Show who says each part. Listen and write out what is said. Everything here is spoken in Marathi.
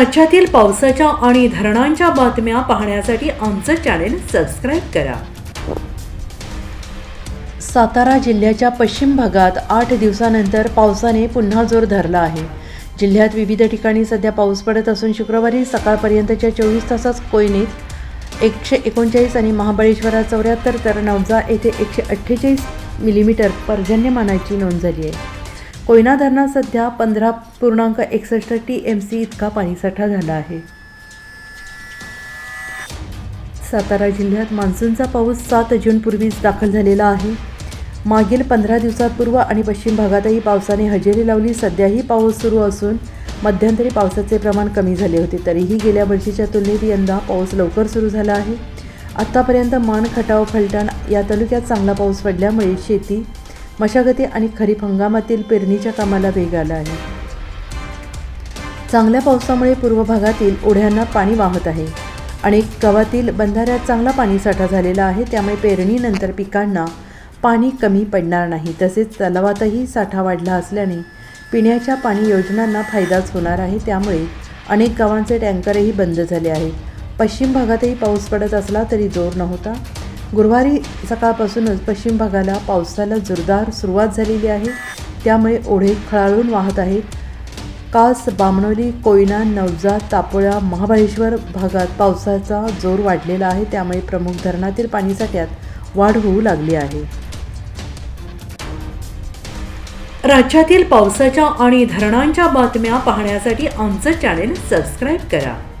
Speaker 1: राज्यातील पावसाच्या आणि धरणांच्या बातम्या पाहण्यासाठी आमचं चॅनेल सबस्क्राईब करा. सातारा जिल्ह्याच्या पश्चिम भागात आठ दिवसानंतर पावसाने पुन्हा जोर धरला आहे. जिल्ह्यात विविध ठिकाणी सध्या पाऊस पडत असून शुक्रवारी सकाळपर्यंतच्या चोवीस तासात कोयनेत एकशे एकोणचाळीस आणि महाबळेश्वरात चौऱ्याहत्तर तर नवजा येथे एकशे अठ्ठेचाळीस मिलीमीटर पर्जन्यमानाची नोंद झाली आहे. कोयना धरणात सध्या पंधरा पूर्णांक एकसष्ट टी एम सी इतका पाणीसाठा झाला आहे. सातारा जिल्ह्यात मान्सूनचा पाऊस सात जूनपूर्वीच दाखल झालेला आहे. मागील पंधरा दिवसात पूर्व आणि पश्चिम भागातही पावसाने हजेरी लावली. सध्याही पाऊस सुरू असून मध्यंतरी पावसाचे प्रमाण कमी झाले होते. तरीही गेल्या वर्षीच्या तुलनेत यंदा पाऊस लवकर सुरू झाला आहे. आत्तापर्यंत मान खटाव फलटण या तालुक्यात चांगला पाऊस पडल्यामुळे शेती मशागती आणि खरीप हंगामातील पेरणीच्या कामाला वेग आला आहे. चांगल्या पावसामुळे पूर्व भागातील ओढ्यांना पाणी वाहत आहे. अनेक गावातील बंधाऱ्यात चांगला पाणीसाठा झालेला आहे त्यामुळे पेरणीनंतर पिकांना पाणी कमी पडणार नाही. तसेच तलावातही साठा वाढला असल्याने पिण्याच्या पाणी योजनांना फायदाच होणार आहे. त्यामुळे अनेक गावांचे टँकरही बंद झाले आहे पश्चिम भागातही पाऊस पडत असला तरी जोर नव्हता. गुरुवारी सकाळपासूनच पश्चिम भागाला पावसाला जोरदार सुरुवात झालेली आहे. त्यामुळे ओढे खळाळून वाहत आहेत. कास बामणोली कोयना नवजात तापोळा महाबळेश्वर भागात पावसाचा जोर वाढलेला आहे. त्यामुळे प्रमुख धरणातील पाणीसाठ्यात वाढ होऊ लागली आहे. राज्यातील पावसाच्या आणि धरणांच्या बातम्या पाहण्यासाठी आमचं चॅनेल सबस्क्राईब करा.